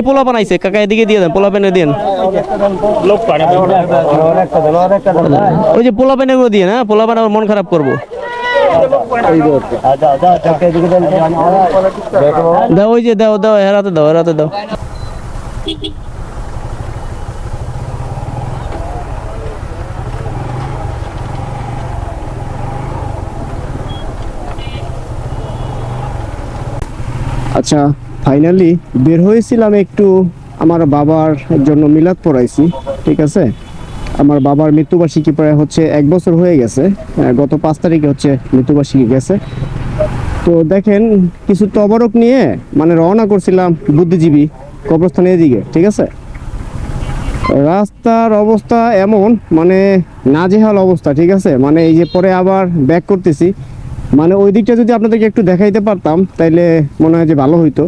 এই পোলা বানাইছে, কাকা এদিকে দিয়ে দেন, পোলা পেনে দিন। ওই যে পোলা পেনে গুলো দিয়ে না পোলা পেনে মন খারাপ করব। দাও, ওই যে দাও দাও হেরাতে দাও হেরাতে দাও। আচ্ছা। ফাইনালি বের হয়েছিলাম একটু আমার বাবার জন্য মিলাদ পড়াইছি, ঠিক আছে? আমার বাবার মৃত্যুবার্ষিকী প্রায় হচ্ছে এক বছর হয়ে গেছে গত পাঁচ তারিখে হচ্ছে মৃত্যুবার্ষিকী গেছে। তো দেখেন, কিছু তবরক নিয়ে মানে রওনা করছিলাম বুদ্ধিজীবী কবরস্থানের এদিকে, ঠিক আছে? রাস্তার অবস্থা এমন মানে নাজেহাল অবস্থা, ঠিক আছে? মানে এই যে পরে আবার ব্যাক করতেছি। মানে ওই দিকটা যদি আপনাদেরকে একটু দেখাইতে পারতাম, তাইলে মনে হয় যে ভালো হইতো।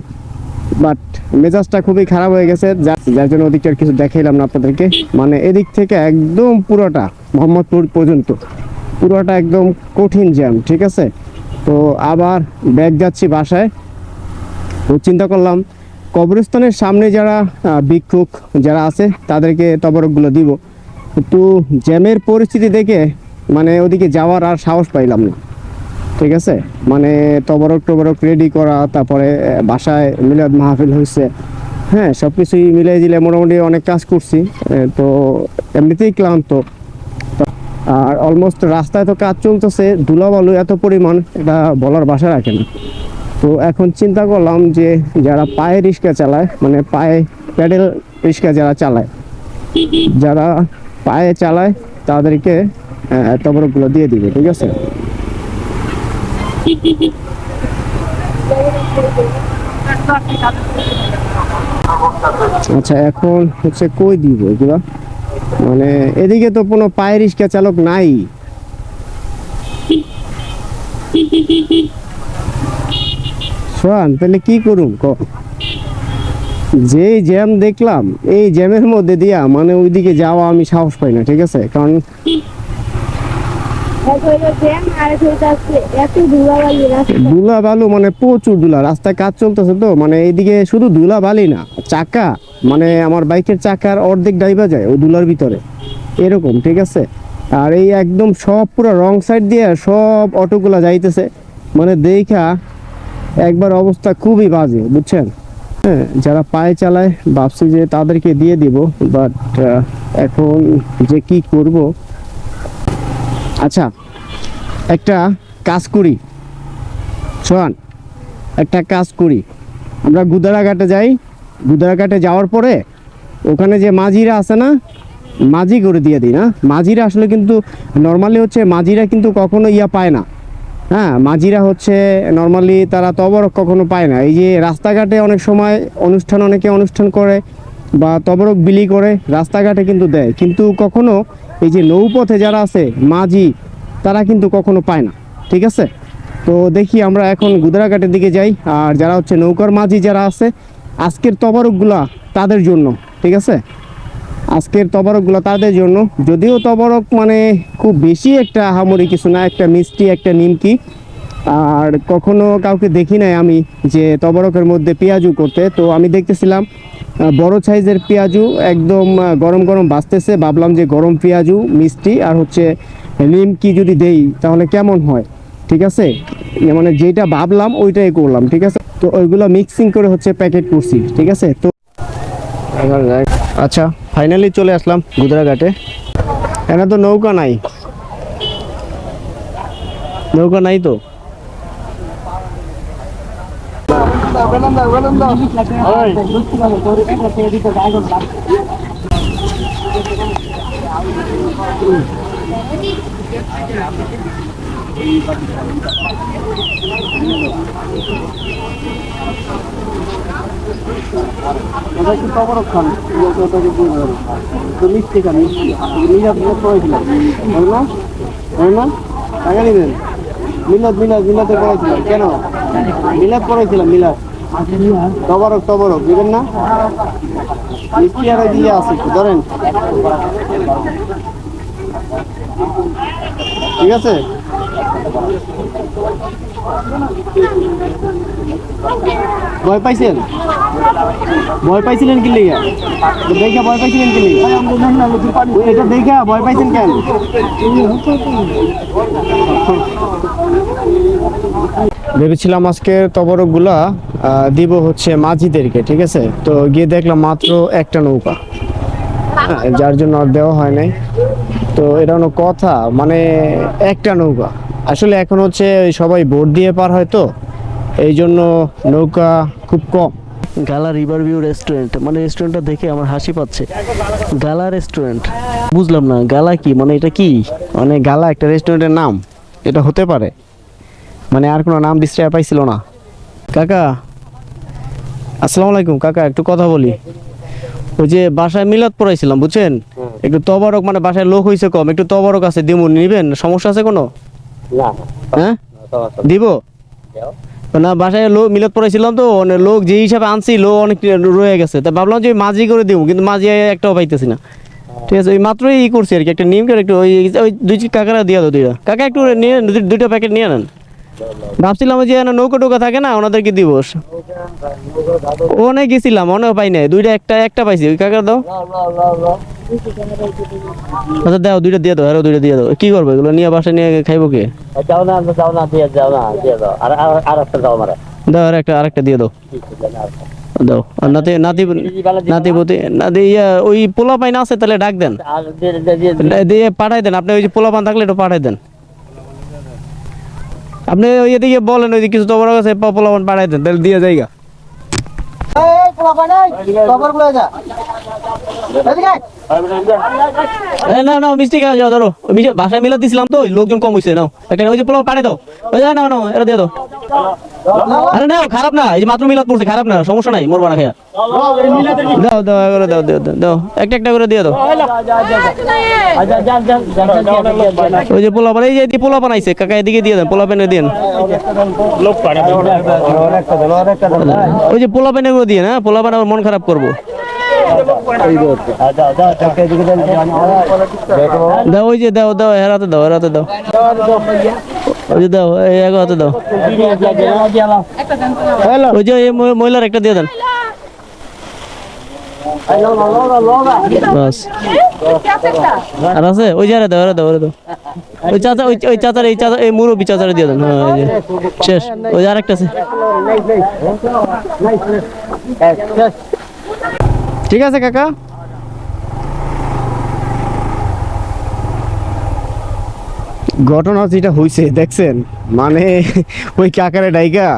বাট মেজাজটা খুবই খারাপ হয়ে গেছে যার জন্য ওদিকটার কিছু দেখাইলাম না আপনাদেরকে। মানে এদিক থেকে একদম পুরোটা, মোহাম্মদপুর পর্যন্ত। পুরোটা একদম কঠিন জ্যাম ঠিক আছে? তো আবার ব্যাগ যাচ্ছি বাসায়। তো চিন্তা করলাম, কবরস্থানের সামনে যারা ভিক্ষুক যারা আছে, তাদেরকে তবরকগুলো দিব। কিন্তু জ্যামের পরিস্থিতি দেখে মানে ওদিকে যাওয়ার আর সাহস পাইলাম না। ঠিক আছে? মানে তবরক টবরক রেডি করা, তারপরে বাসায় মিলাদ মাহফিল হয়েছে হ্যাঁ সব কিছুই মিলাই দিলে মোটামুটি অনেক কাজ করছি তো এমনিতেই ক্লান্ত। আর অলমোস্ট রাস্তায় তো কাজ চলতেছে, ধুলাবালু এত পরিমাণ, এটা বলার বাসা রাখে না। তো এখন চিন্তা করলাম যে, যারা পায়ে রিক্সা চালায় মানে পায়ে প্যাডেল রিক্সা যারা চালায়, যারা পায়ে চালায়, তাদেরকে তবরকগুলো দিয়ে দিবে, ঠিক আছে? আচ্ছা এখন হচ্ছে কই দিব এগুলা? মানে এদিকে তো কোনো পায়ে রিক্সা চালক নাই। শোন তাহলে কি করুম ক? যে জ্যাম দেখলাম, এই জ্যামের মধ্যে দিয়া মানে ওইদিকে যাওয়া আমি সাহস পাই না, ঠিক আছে? কারণ এক হইল জ্যাম আর এক হইতাছে এত ধুলাবালি রাস্তা ধুলা বালু মানে প্রচুর ধুলা, রাস্তায় কাজ চলতেছে তো মানে এইদিকে শুধু ধুলা বালি না, চাকা মানে আমার বাইকের চাকার অর্ধেক ডাইবা যায় ওই ধুলার ভিতরে, এরকম, ঠিক আছে? আর এই একদম সব পুরো রং সাইড দিয়ে সব অটোগুলা যাইতেছে মানে দেখা একবার অবস্থা খুবই বাজে, বুঝছেন? হ্যাঁ যারা পায়ে চালায়, ভাবছি যে তাদেরকে দিয়ে দিব বাট এখন যে কি করব আচ্ছা একটা কাজ করি। শোন, একটা কাজ করি। আমরা গুদারাঘাটে যাই। গুদারাঘাটে যাওয়ার পরে ওখানে যে মাঝিরা আছে না, মাঝি করে দিয়ে দিই না। মাঝিরা আসলে কিন্তু নর্মালি হচ্ছে মাঝিরা কিন্তু কখনো ইয়া পায় না। হ্যাঁ মাঝিরা হচ্ছে নর্মালি তারা তবরক কখনো পায় না। এই যে রাস্তাঘাটে অনেক সময় অনুষ্ঠান, অনেকে অনুষ্ঠান করে। বা তবরক বিলি করে, রাস্তাঘাটে কিন্তু দেয়। কিন্তু কখনো এই যে নৌপথে যারা আছে, মাঝি, তারা কিন্তু কখনো পায় না। ঠিক আছে? তো দেখি আমরা এখন গুদরাঘাটের দিকে যাই। আর যারা হচ্ছে নৌকার মাঝি যারা আছে, আজকের তবরকগুলা তাদের জন্য। ঠিক আছে? আজকের তবরকগুলো তাদের জন্য। যদিও তবরক মানে খুব বেশি একটা আহামরি কিছু না, একটা মিষ্টি, একটা নিমকি। আর কখনো কাউকে দেখি নাই আমি যে তবরকের মধ্যে পেঁয়াজু করতে। তো আমি দেখতেছিলাম বড় সাইজের পেঁয়াজু একদম গরম গরম বাঁচতেছে। ভাবলাম যে গরম পেঁয়াজু, মিষ্টি আর হচ্ছে নিমকি যদি দেই, তাহলে কেমন হয়? ঠিক আছে? মানে যেটা ভাবলাম ওইটাই করলাম, ঠিক আছে? তো ওইগুলো মিক্সিং করে হচ্ছে প্যাকেট করছি, ঠিক আছে? তো আচ্ছা ফাইনালি চলে আসলাম গুদরাঘাটে। এখানে তো নৌকা নাই। নৌকা নাই তো? মিষ্টি খান মিষ্টি মিলাদ মিলাদ করেছিলাম মিলাদ মিলাদে করেছিলাম কেন? মিলাদ করেছিলাম মিলাদ। তবরক তবরক, দিবেন না? মিষ্টি আর দিয়ে আছে ধরেন। ঠিক আছে? ভয় পাইছেন? ভয় পাইছিলেন কি লিগা দেখে ভয় পাইছিলেন কি লিগা এটা দেখা ভয় পাইছেন কেন? ভেবেছিলাম আজকে তবরকগুলা দিব হচ্ছে মাঝিদেরকে ঠিক আছে? তো গিয়ে দেখলাম মাত্র একটা নৌকা। হ্যাঁ, যার জন্য আর দেওয়া হয় নাই। তো এটা কোনো কথা মানে একটা নৌকা। আসলে এখন হচ্ছে সবাই ভোট দিয়ে পার হয় তো এই জন্য নৌকা খুব কম। গালা রিভার ভিউ রেস্টুরেন্ট মানে রেস্টুরেন্টটা দেখে আমার হাসি পাচ্ছে। গালা রেস্টুরেন্ট বুঝলাম না গালা কি? মানে এটা কি? মানে গালা একটা রেস্টুরেন্টের নাম এটা হতে পারে। মানে আর কোনো নাম ডিস্ট্রাই পাইছিল না। কাকা আসসালামু আলাইকুম। কাকা একটু কথা বলি। ওই যে বাসায় মিলাদ পড়াইছিলাম বুঝছেন? একটু তবরক মানে বাসায় লোক হয়েছে কম একটু তবরক আছে দিমু নিবেন? সমস্যা আছে কোনো? হ্যাঁ? দিব? না বাসায় লোক মিলাদ পড়াইছিলাম তো অনেক লোক যে হিসাবে আনছি লোক অনেক রয়ে গেছে। তা ভাবলাম যে মাঝি করে দিব কিন্তু মাঝি একটাও পাইতেছি না। ঠিক আছে ওই মাত্রই ই করছি আর কি একটা নিম করে একটু ওই ওই দুই কাকারা দিয়ে দাও দুইটা। কাকা একটু নিয়ে দুইটা প্যাকেট নিয়ে নেন। ভাবছিলাম যে নৌকা টোকা থাকে না ওনাদেরকে দিবস অনেক গেছিলাম অনেক পাই নাই। দুইটা একটা একটা পাইছি। ওই কাকার দাও। আচ্ছা দাও দুইটা দিয়ে দাও আরও দুইটা দিয়ে দাও। কি করব এগুলো নিয়ে বাসায় নিয়ে খাইবো কে? যাও না যাও না দিয়ে যাও না দিয়ে দাও। আর একটা দাও আমার। দাও আর একটা আরেকটা দিয়ে দাও। দাও আর নাতি নাতি নাতি পতি নাতি ইয়া ওই পোলা পাইন আছে তাহলে ডাক দেন। দিয়ে পাঠাই দেন। আপনি ওই যে পোলা পান থাকলে একটু পাঠাই দেন। আপনি ওই এদিকে বলেন ওই যে কিছু তোমার কাছে পোলা পাঠাই দেন তাহলে দিয়ে যাইগা। এ, না না মিষ্টি খাওয়া যাও ধরো। বাসায় মিলা দিছিলাম তো লোকজন কম হয়েছে নাও। একটা ওই যে পোলা পাঠাই দাও। ওই যা নাও নাও এটা দিয়ে দাও। আরে নাও খারাপ না এই মাত্র মিলাদ পড়ছে খারাপ না সমস্যা নাই মরবা না খেয়া। দাও দাও দাও দাও দাও, একটা একটা করে দিয়ে দাও। ওই যে পোলা পান এই যে পোলা পান আইছে কাকা এদিকে দিয়ে দেন পোলা পেনে দিয়ে ওই যে পোলা পেনে দিয়ে না পোলা পান মন খারাপ করব। দাও, ওই যে দাও দাও হেরাতে দাও হেরাতে দাও। ওই যে দাও, এই এক হাতে দাও। ওই যে, এই মহি- মহিলার একটা দিয়ে দেন। আর আছে? ওই যে আরে দাও দাও দাও। ওই চাচা, ওই ওই চাচার, এই চাচা, এই মুরব্বী চাচারে দিয়ে দেন। হ্যাঁ শেষ। ওই আরেকটা আছে। ঠিক আছে, কাকা। ঘটনা যেটা হয়েছে দেখছেন? মানে ওই কাকারে ডাইকা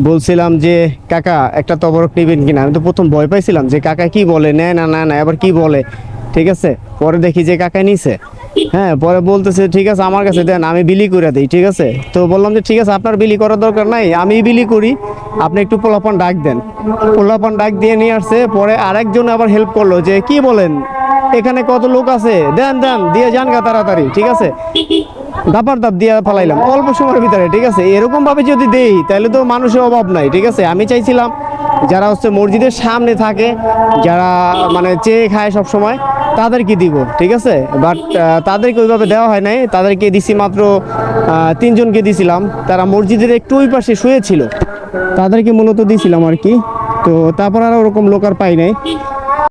বলছিলাম যে, কাকা, একটা তবরক নেবেন কিনা? আমি তো প্রথম ভয় পাইছিলাম যে, কাকা কি বলে? না না না আবার কি বলে? ঠিক আছে? পরে দেখি যে কাকা নিছে। হ্যাঁ পরে বলতেছে ঠিক আছে আমার কাছে দেন আমি বিলি করে দিই ঠিক আছে? তো বললাম যে ঠিক আছে আপনার বিলি করার দরকার নাই আমি বিলি করি আপনি একটু পোলাপান ডাক দেন। পোলাপান ডাক দিয়ে নিয়ে আসছে পরে আরেকজন আবার হেল্প করল যে কি বলেন এখানে কত লোক আছে? দেন দেন দিয়ে যান গা তাড়াতাড়ি ঠিক আছে? দাপার দাপ দিয়ে ফালাইলাম অল্প সময়ের ভিতরে ঠিক আছে? এরকম ভাবে যদি দেই তাহলে তো মানুষের অভাব নাই ঠিক আছে? আমি চাইছিলাম যারা হচ্ছে মসজিদের সামনে থাকে যারা মানে চেয়ে খায় সব সময় তাদেরকে দিব ঠিক আছে? বাট তাদেরকে ওইভাবে দেওয়া হয় নাই। তাদেরকে দিছি মাত্র তিনজনকে দিছিলাম। তারা মসজিদের একটু ওই পাশে শুয়েছিল তাদেরকে মূলত দিছিলাম আর কি। তো তারপর আর ওরকম লোকার পাই নাই।